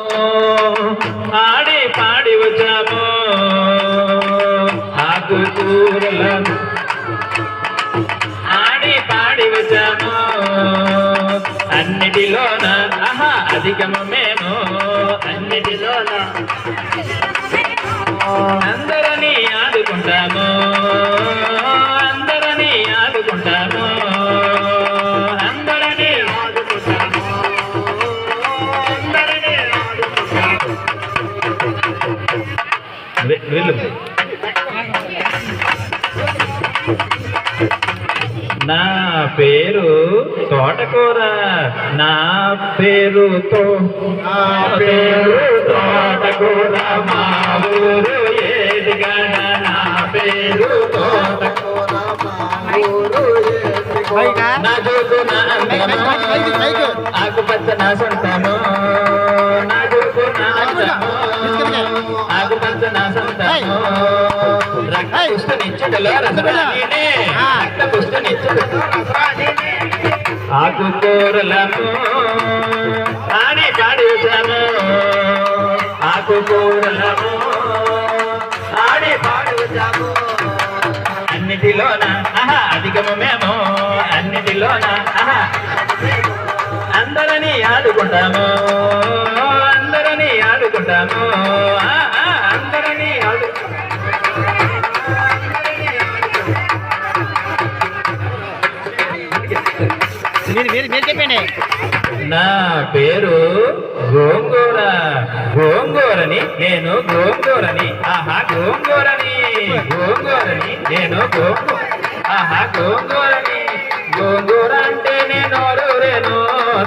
ఆడి పాడి వచ్చాము. ఆకుకూరలను ఆడి పాడి వచ్చాము. అన్నిటిలోన? ఆహా అధికము మేము. అన్నిటిలోన? నా పేరు తోటకూర నా పేరు తో నా పేరు తోటకూర మా ఊరు ఏదిగడ నా పేరు తోటకూర మా ఊరు పైగా? నా జోకు నా. ఆకుపచ్చ నా సొంతము ఆడి పాడి వచ్చాము ఆకుకూరలము ఆడి పాడి వచ్చాము అన్నిటిలోన ఆహా అధికము మేము. అన్నిటిలోన ఆహా. అందరని ఆడుకుంటాము అందరని ఆడుకుంటాము నా పేరు గోంగూర. గోంగూరని నేను గోంగూరని. ఆహా గోంగూరని. గోంగూరని నేను గోంగూర ఆహా గోంగూరని. గోంగూర అంటే నేను రేను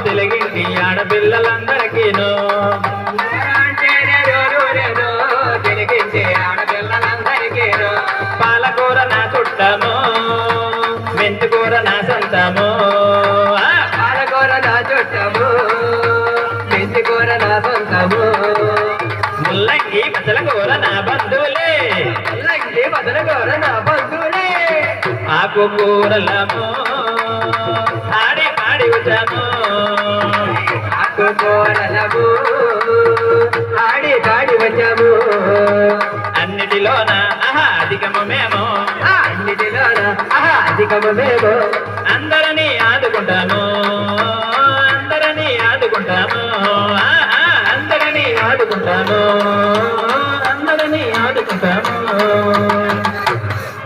తెలుగింటి ఆడపిల్లలందరికీను పాలకూర నా చుట్టము మెంతుకూర నా సొంతము. ఆకుకూరలము ఆడి పాడి వచ్చాము. ఆకుకూరలము ఆడి పాడి వచ్చాము. అన్నిటిలోన ఆహా అధికము మేము. అన్నిటిలోన ఆహా అధికము మేము. అందరినీ ఆదుకుంటాము. అందరినీ ఆదుకుంటాము. ఆహా అందరినీ ఆదుకుంటాము అందరినీ ఆదుకుంటాము.